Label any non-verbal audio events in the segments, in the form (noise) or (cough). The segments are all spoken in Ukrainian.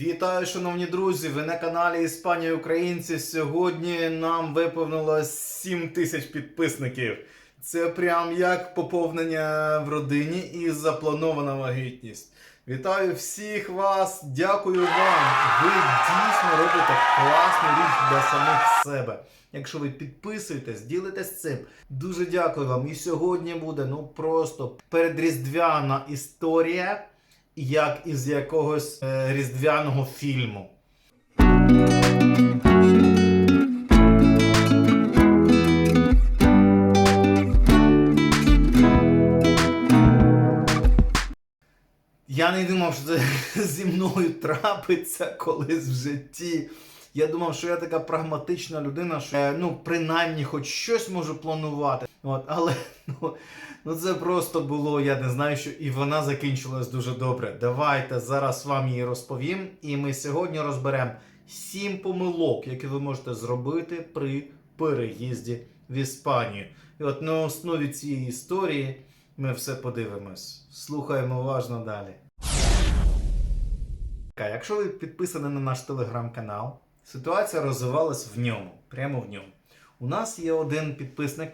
Вітаю, шановні друзі! Ви на каналі Іспанія Українці. Сьогодні нам виповнилось 7 тисяч підписників. Це прям як поповнення в родині і запланована вагітність. Вітаю всіх вас! Дякую вам! Ви дійсно робите класну річ для самих себе. Якщо ви підписуєтесь, ділитесь цим. Дуже дякую вам. І сьогодні буде ну просто передріздвяна історія як із якогось е, різдвяного фільму. Я не думав, що це (laughs) зі мною трапиться колись в житті. Я думав, що я така прагматична людина, що ну, принаймні, хоч щось можу планувати. От, але (laughs) ну, ну це просто було, я не знаю, що і вона закінчилась дуже добре. Давайте зараз вам її розповім. І ми сьогодні розберемо сім помилок, які ви можете зробити при переїзді в Іспанію. І от на основі цієї історії ми все подивимось. Слухаємо уважно далі. Якщо ви підписані на наш телеграм-канал, ситуація розвивалась в ньому, прямо в ньому. У нас є один підписник.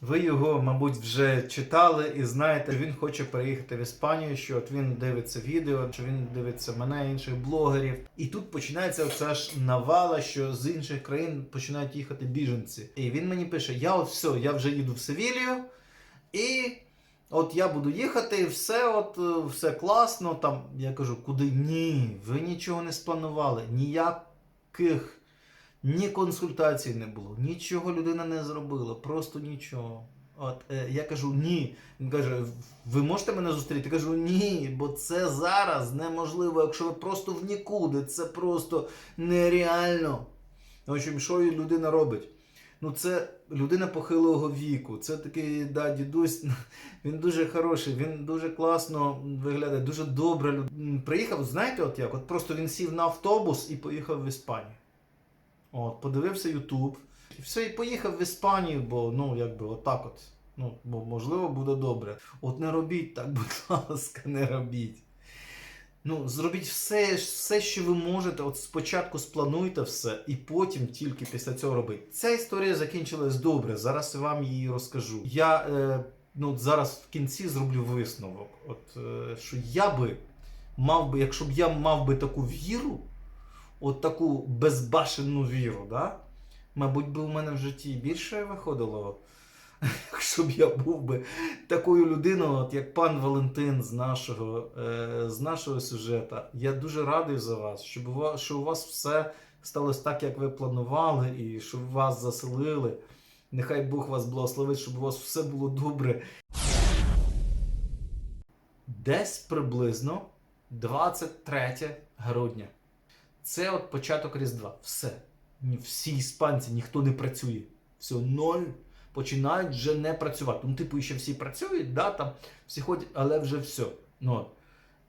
Ви його, мабуть, вже читали і знаєте, він хоче переїхати в Іспанію, що от він дивиться відео, що він дивиться мене, інших блогерів. І тут починається оця ж навала, що з інших країн починають їхати біженці. І він мені пише: Я от все, я вже їду в Севілію, і от я буду їхати, і все, от е, все класно. Там я кажу, куди? Ні, ви нічого не спланували, ніяких. Ні консультацій не було, нічого людина не зробила, просто нічого. От е, я кажу ні. Він каже: ви можете мене зустріти? Я кажу ні, бо це зараз неможливо, якщо ви просто в нікуди, це просто нереально. В що людина робить? Ну, це людина похилого віку. Це такий да, дідусь. (laughs) Він дуже хороший, він дуже класно виглядає, дуже людина. Приїхав, знаєте, от як? От просто він сів на автобус і поїхав в Іспанію. От, подивився Ютуб. І все, і поїхав в Іспанію, бо ну, якби отак от. Ну, бо можливо буде добре. От не робіть так, (laughs) будь ласка, не робіть. Ну, зробіть все, все, що ви можете. От спочатку сплануйте все, і потім тільки після цього робити. Ця історія закінчилась добре. Зараз я вам її розкажу. Я е, ну, зараз в кінці зроблю висновок. От, е, що я би мав би, якщо б я мав би таку віру, от таку безбашенну віру, да? мабуть, би у мене в житті більше виходило, (laughs) якщо б я був би такою людиною, от як пан Валентин з нашого, е, з нашого сюжета. Я дуже радий за вас, щоб у вас, що у вас все сталося так, як ви планували, і щоб вас заселили. Нехай Бог вас благословить, щоб у вас все було добре. Десь приблизно 23 грудня. Це от початок Різдва. Все. Всі іспанці, ніхто не працює. Все, ноль. Починають вже не працювати. Ну, типу, ще всі працюють, да, там, всі ходять, але вже все. Ну.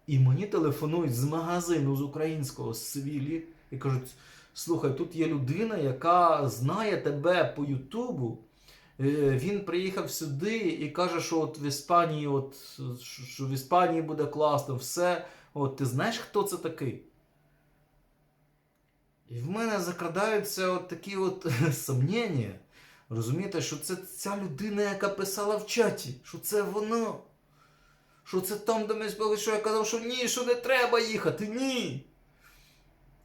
І мені телефонують з магазину з українського з Севілі і кажуть: слухай, тут є людина, яка знає тебе по Ютубу. Е, Він приїхав сюди і каже, що от в Іспанії, от, що в Іспанії буде класно, все. От, ти знаєш, хто це такий? І в мене закрадаються от такі от (laughs) сумніння. Розумієте, що це ця людина, яка писала в чаті, що це воно. Що це там, де ми спали, що я казав, що ні, що не треба їхати, ні.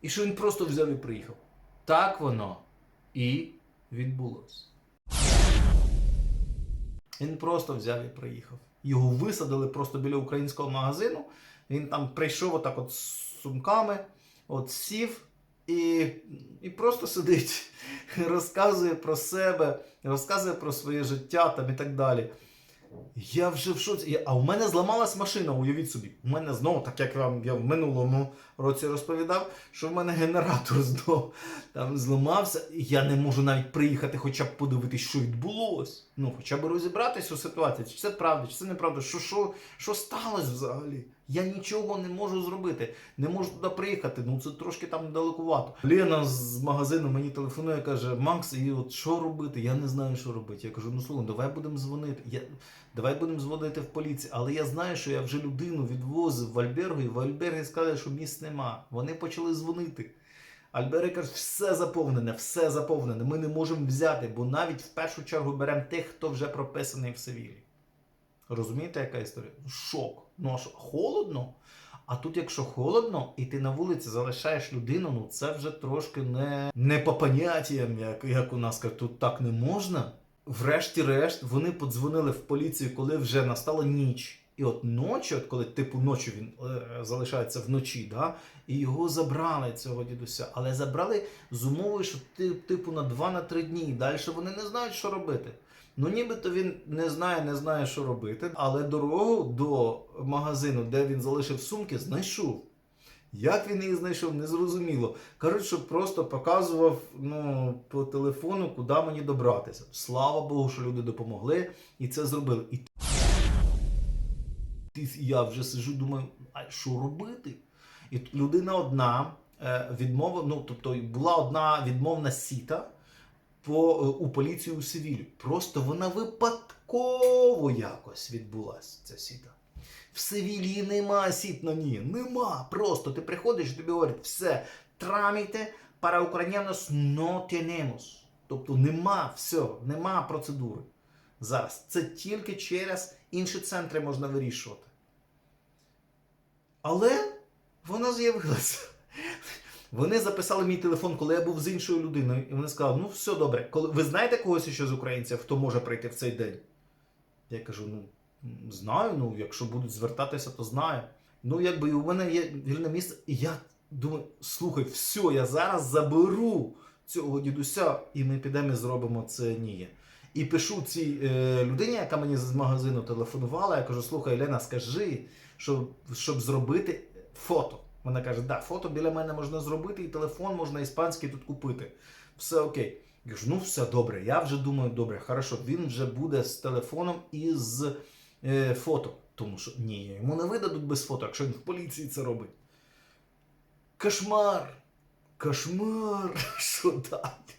І що він просто взяв і приїхав. Так воно і відбулося. Він просто взяв і приїхав. Його висадили просто біля українського магазину. Він там прийшов отак от з сумками, от сів і, і просто сидить, (laughs) розказує про себе, розказує про своє життя там і так далі. Я вже в шоці. А у мене зламалась машина, уявіть собі. У мене знову, так як вам я в минулому році розповідав, що в мене генератор (laughs) знову там зламався. І я не можу навіть приїхати, хоча б подивитись, що відбулося. Ну, хоча б розібратися у ситуації, чи це правда, чи це неправда, що, що, що сталося взагалі? Я нічого не можу зробити, не можу туди приїхати, ну це трошки там далекувато. Лена з магазину мені телефонує, каже: Макс, і от що робити? Я не знаю, що робити. Я кажу, ну слухай, давай будемо дзвонити. Я... Давай будемо дзвонити в поліцію. Але я знаю, що я вже людину відвозив в Альбергу, і в Альбергі сказали, що місць нема. Вони почали дзвонити. Альбери каже, все заповнене, все заповнене. Ми не можемо взяти, бо навіть в першу чергу беремо тих, хто вже прописаний в Севілі. Розумієте, яка історія? Шок. Ну а що, холодно? А тут, якщо холодно, і ти на вулиці залишаєш людину, ну це вже трошки не, не по поняттям, як, як у нас кажуть, тут так не можна. Врешті-решт, вони подзвонили в поліцію, коли вже настала ніч. І от ночі, от коли типу ночі він е, залишається вночі, да, і його забрали цього дідуся. Але забрали з умовою, що ти, типу на 2-3 дні. І далі вони не знають, що робити. Ну, нібито він не знає, не знає, що робити, але дорогу до магазину, де він залишив сумки, знайшов. Як він її знайшов, незрозуміло. Кажуть, що просто показував ну, по телефону, куди мені добратися. Слава Богу, що люди допомогли і це зробили. І я вже сижу, думаю, а що робити? І людина одна е, відмова, ну тобто була одна відмовна сіта по, е, у поліцію у Севілі. Просто вона випадково якось відбулася, ця сіта. В Севілії нема сіт на ній. Нема. Просто ти приходиш і тобі говорять, все, траміте para ucranianos no. Тобто нема, все, нема процедури. Зараз. Це тільки через інші центри можна вирішувати. Але вона з'явилася. Вони записали мій телефон, коли я був з іншою людиною, і вони сказали: ну все добре, коли ви знаєте когось ще з українців, хто може прийти в цей день? Я кажу: ну, знаю, ну, якщо будуть звертатися, то знаю. Ну, якби у мене є вільне місце, і я думаю, слухай, все, я зараз заберу цього дідуся, і ми підемо і зробимо це ніє. І пишу цій е, людині, яка мені з магазину телефонувала, я кажу: слухай, Лена, скажи, щоб, щоб зробити фото. Вона каже, да, фото біля мене можна зробити, і телефон можна іспанський тут купити. Все окей. Я кажу, ну все добре. Я вже думаю, добре, хорошо, він вже буде з телефоном і з е, фото. Тому що ні, йому не видадуть без фото, якщо він в поліції це робить. Кошмар! Кошмар! (laughs) Що далі?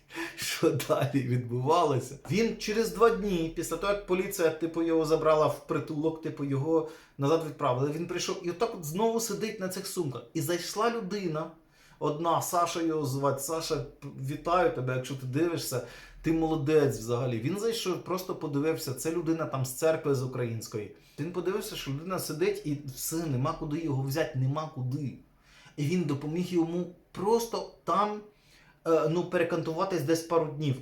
Що (laughs) далі відбувалося? Він через два дні, після того, як поліція типу, його забрала в притулок, типу, його назад відправили. Він прийшов і отак от знову сидить на цих сумках. І зайшла людина, одна, Саша його звати. Саша, вітаю тебе, якщо ти дивишся, ти молодець взагалі. Він зайшов, просто подивився. Це людина там з церкви з української. Він подивився, що людина сидить і все, нема куди його взяти, нема куди. І він допоміг йому просто там ну, перекантуватись десь пару днів.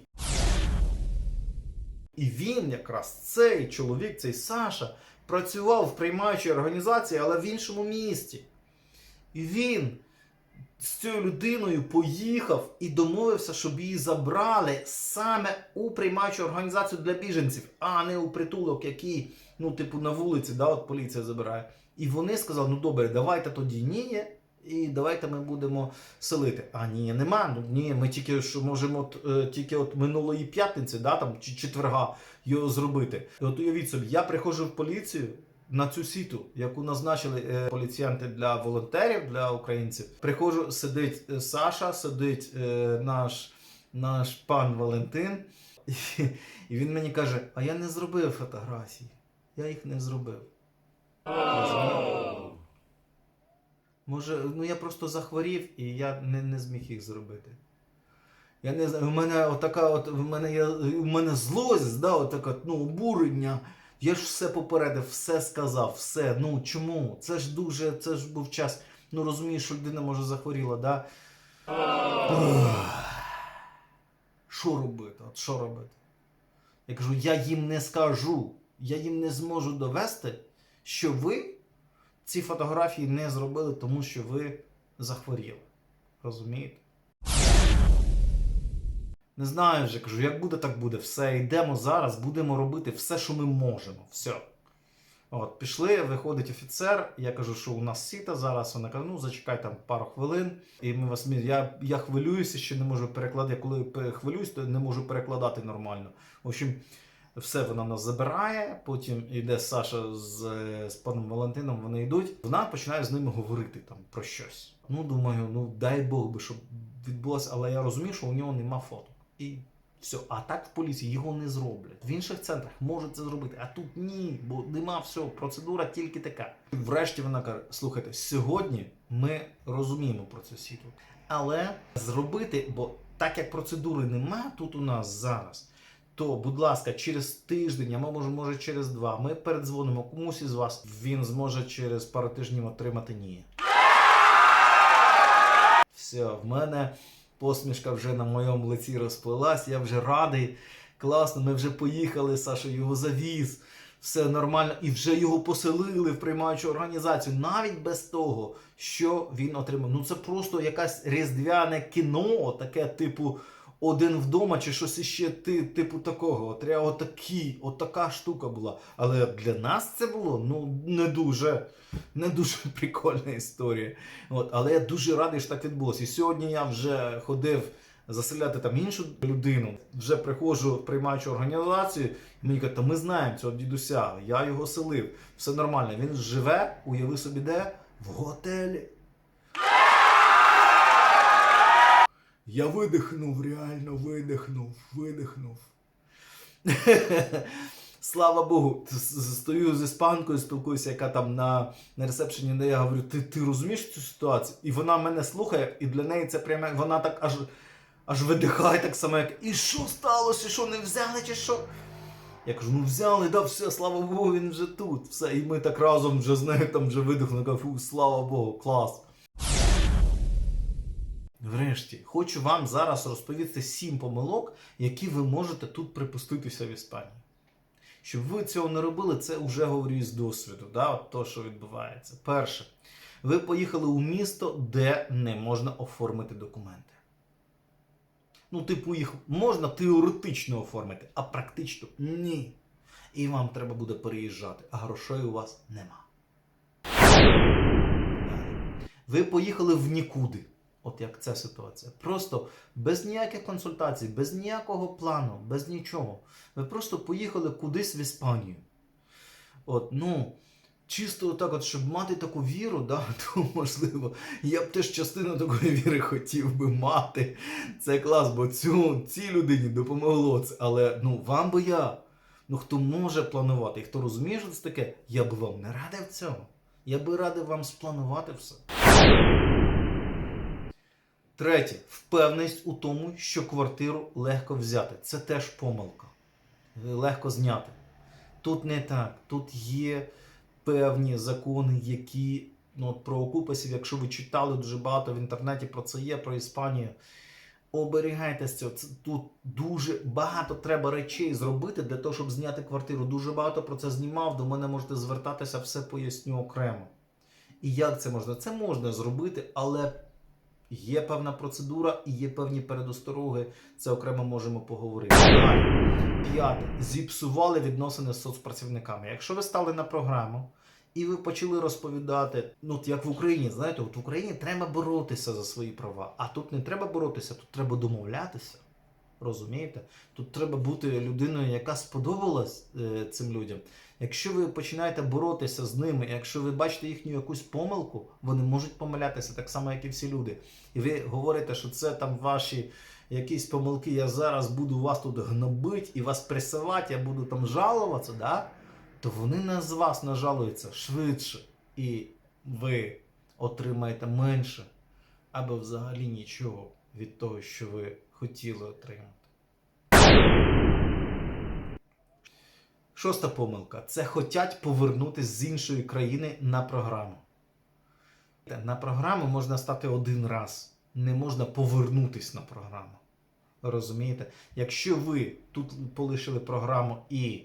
І він якраз цей чоловік, цей Саша, працював в приймаючій організації, але в іншому місті. І він з цією людиною поїхав і домовився, щоб її забрали саме у приймаючу організацію для біженців, а не у притулок, який, ну, типу, на вулиці, да, от поліція забирає. І вони сказали: ну добре, давайте тоді ні, і давайте ми будемо селити. А ні, нема. Ну ні, ми тільки що можемо от, е, тільки от минулої п'ятниці, да, там, чи четверга його зробити. І от уявіть собі, я приходжу в поліцію. На цю сіту, яку назначили е, поліціянти для волонтерів, для українців, приходжу, сидить е, Саша, сидить е, наш, наш пан Валентин, і, і він мені каже: А я не зробив фотографії. Я їх не зробив. Може, ну я просто захворів і я не, не зміг їх зробити. Я не знаю, у мене отака, от в мене є, у мене злость, да, отака, ну, обурення. Я ж все попередив, все сказав, все. Ну чому? Це ж дуже, це ж був час. Ну розумієш, що людина може захворіла, да? Що робити? От що робити? Я кажу, я їм не скажу, я їм не зможу довести, що ви ці фотографії не зробили, тому що ви захворіли. Розумієте? Не знаю вже, кажу, як буде, так буде. Все, йдемо зараз, будемо робити все, що ми можемо. Все. От, пішли, виходить офіцер. Я кажу, що у нас сіта зараз. Вона каже, ну зачекай там пару хвилин. І ми вас я, я хвилююся, що не можу перекладати. Я коли хвилююсь, то не можу перекладати нормально. В общем, Все вона нас забирає. Потім йде Саша з, з паном Валентином. Вони йдуть. Вона починає з ними говорити там про щось. Ну думаю, ну дай Бог би, щоб відбулося, але я розумію, що у нього нема фото. І все. А так в поліції його не зроблять. В інших центрах можуть це зробити, а тут ні, бо нема все. Процедура тільки така. Врешті вона каже: слухайте, сьогодні ми розуміємо про цю сіту. Але зробити, бо так як процедури нема тут у нас зараз, то, будь ласка, через тиждень, а ми може, може через два, ми передзвонимо комусь із вас, він зможе через пару тижнів отримати ні. Все, в мене посмішка вже на моєму лиці розплилась, я вже радий. Класно, ми вже поїхали, Саша його завіз, все нормально, і вже його поселили в приймаючу організацію, навіть без того, що він отримав. Ну це просто якесь різдвяне кіно, таке типу один вдома чи щось іще ти, типу такого. От реально отакі, отака штука була. Але для нас це було ну не дуже, не дуже (laughs) прикольна історія. От, але я дуже радий, що так відбулося. І сьогодні я вже ходив заселяти там іншу людину. Вже приходжу в приймаючу організацію. І мені кажуть, та ми знаємо цього дідуся, я його селив. Все нормально. Він живе, уяви собі де? В готелі. Я видихнув, реально видихнув, видихнув. (laughs) Слава Богу, стою з іспанкою, спілкуюся, яка там на, на ресепшені, де я говорю, ти, ти розумієш цю ситуацію? І вона мене слухає, і для неї це прямо, вона так аж, аж видихає так само, як і що сталося, що не взяли, чи що? Я кажу, ну взяли, да, все, слава Богу, він вже тут. Все, і ми так разом вже з нею там вже видихнули, кажу, фу, слава Богу, клас. Врешті, хочу вам зараз розповісти сім помилок, які ви можете тут припуститися в Іспанії. Щоб ви цього не робили, це вже говорю із досвіду, да, от то, що відбувається. Перше, ви поїхали у місто, де не можна оформити документи. Ну, типу, їх можна теоретично оформити, а практично ні. І вам треба буде переїжджати, а грошей у вас нема. Ви поїхали в нікуди. От як ця ситуація. Просто без ніяких консультацій, без ніякого плану, без нічого. Ви просто поїхали кудись в Іспанію. От, ну, чисто так, от, щоб мати таку віру, да, (laughs) то можливо, я б теж частину такої віри хотів би мати. Це клас, бо цю, цій людині допомогло це. Але ну, вам би я. Ну, хто може планувати і хто розуміє, що це таке, я би вам не радив цього. Я би радив вам спланувати все. Третє, впевненість у тому, що квартиру легко взяти. Це теж помилка. Легко зняти. Тут не так. Тут є певні закони, які ну, от про окупасів, якщо ви читали дуже багато в інтернеті про це є, про Іспанію. Оберігайтеся Тут дуже багато треба речей зробити для того, щоб зняти квартиру. Дуже багато про це знімав. До мене можете звертатися, все поясню окремо. І як це можна? Це можна зробити, але Є певна процедура і є певні передостороги. Це окремо можемо поговорити. П'яте. Зіпсували відносини з соцпрацівниками. Якщо ви стали на програму і ви почали розповідати, ну як в Україні, знаєте, от в Україні треба боротися за свої права, а тут не треба боротися, тут треба домовлятися. Розумієте? Тут треба бути людиною, яка сподобалась е, цим людям. Якщо ви починаєте боротися з ними, якщо ви бачите їхню якусь помилку, вони можуть помилятися так само, як і всі люди. І ви говорите, що це там ваші якісь помилки, я зараз буду вас тут гнобити і вас пресувати, я буду там жалуватися, да? то вони на з вас нажалуються швидше. І ви отримаєте менше або взагалі нічого від того, що ви хотіли отримати. Шоста помилка це хотять повернутися з іншої країни на програму. На програму можна стати один раз, не можна повернутися на програму. Розумієте? Якщо ви тут полишили програму і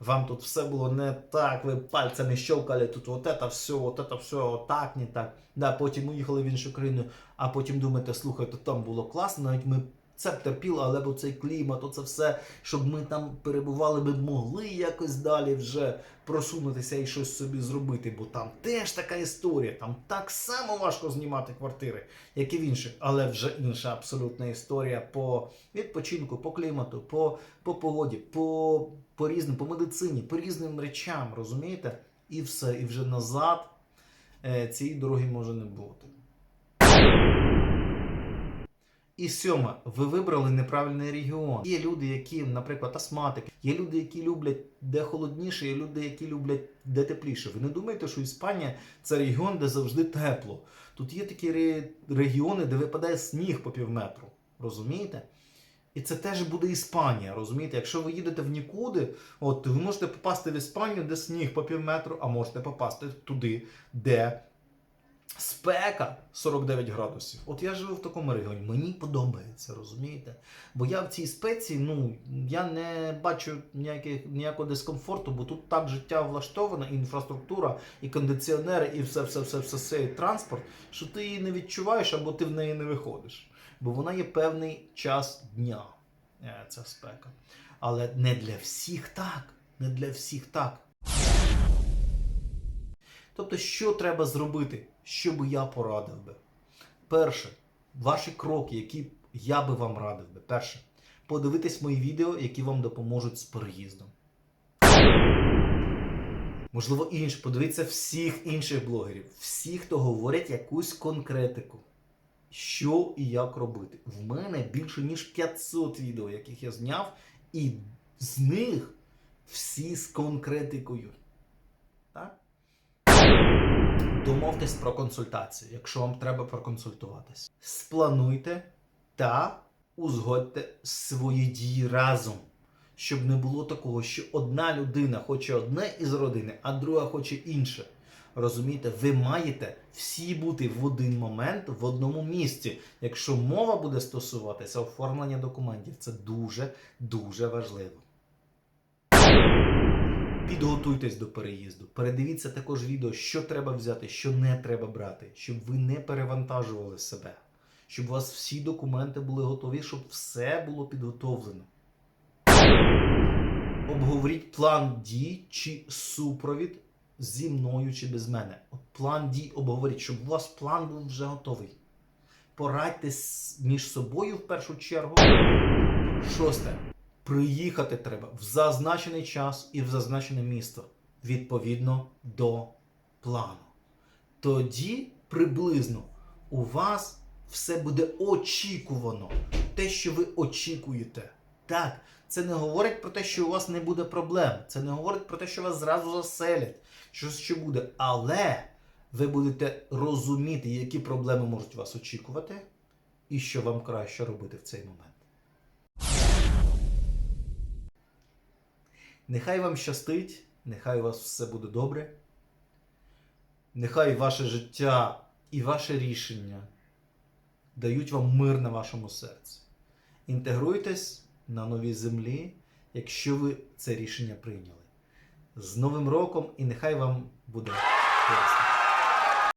вам тут все було не так, ви пальцями щелкали, тут от все, от все, отак, не так. Да, потім уїхали в іншу країну, а потім думаєте, слухайте, там було класно, навіть ми це б терпіло, але б цей клімат, оце все, щоб ми там перебували, ми б могли якось далі вже просунутися і щось собі зробити. Бо там теж така історія, там так само важко знімати квартири, як і в інших, але вже інша абсолютна історія по відпочинку, по клімату, по, по погоді, по, по різним, по медицині, по різним речам, розумієте? І все, і вже назад е, цієї дороги може не бути. І сьоме, ви вибрали неправильний регіон. Є люди, які, наприклад, астматики, є люди, які люблять де холодніше, є люди, які люблять де тепліше. Ви не думаєте, що Іспанія це регіон, де завжди тепло. Тут є такі ре- регіони, де випадає сніг по півметру. Розумієте? І це теж буде Іспанія, розумієте? Якщо ви їдете в нікуди, от ви можете попасти в Іспанію, де сніг по півметру, а можете попасти туди, де спека 49 градусів. От я живу в такому регіоні. Мені подобається, розумієте? Бо я в цій спеці, ну я не бачу ніяких, ніякого дискомфорту, бо тут так життя влаштовано, і інфраструктура, і кондиціонери, і все, все, все, все, все, і транспорт, що ти її не відчуваєш або ти в неї не виходиш. Бо вона є певний час дня, е, ця спека. Але не для всіх так. Не для всіх так. Тобто, що треба зробити, що би я порадив би? Перше, ваші кроки, які я би вам радив би. Перше, подивитись мої відео, які вам допоможуть з переїздом. Можливо, інше, подивіться всіх інших блогерів, всі, хто говорять якусь конкретику. Що і як робити. В мене більше ніж 500 відео, яких я зняв, і з них всі з конкретикою. Так? Домовтесь про консультацію, якщо вам треба проконсультуватись. Сплануйте та узгодьте свої дії разом. Щоб не було такого, що одна людина хоче одне із родини, а друга хоче інше. Розумієте, ви маєте всі бути в один момент в одному місці. Якщо мова буде стосуватися оформлення документів, це дуже дуже важливо. Підготуйтесь до переїзду. Передивіться також відео, що треба взяти, що не треба брати, щоб ви не перевантажували себе, щоб у вас всі документи були готові, щоб все було підготовлено. Обговоріть план дій чи супровід зі мною чи без мене. От план дій обговоріть, щоб у вас план був вже готовий. Порадьтесь між собою в першу чергу. Шосте. Приїхати треба в зазначений час і в зазначене місто відповідно до плану. Тоді приблизно у вас все буде очікувано. Те, що ви очікуєте. Так, це не говорить про те, що у вас не буде проблем. Це не говорить про те, що вас зразу заселять. Що ще буде. Але ви будете розуміти, які проблеми можуть вас очікувати, і що вам краще робити в цей момент. Нехай вам щастить, нехай у вас все буде добре. Нехай ваше життя і ваше рішення дають вам мир на вашому серці. Інтегруйтесь на новій землі, якщо ви це рішення прийняли. З Новим роком і нехай вам буде класно.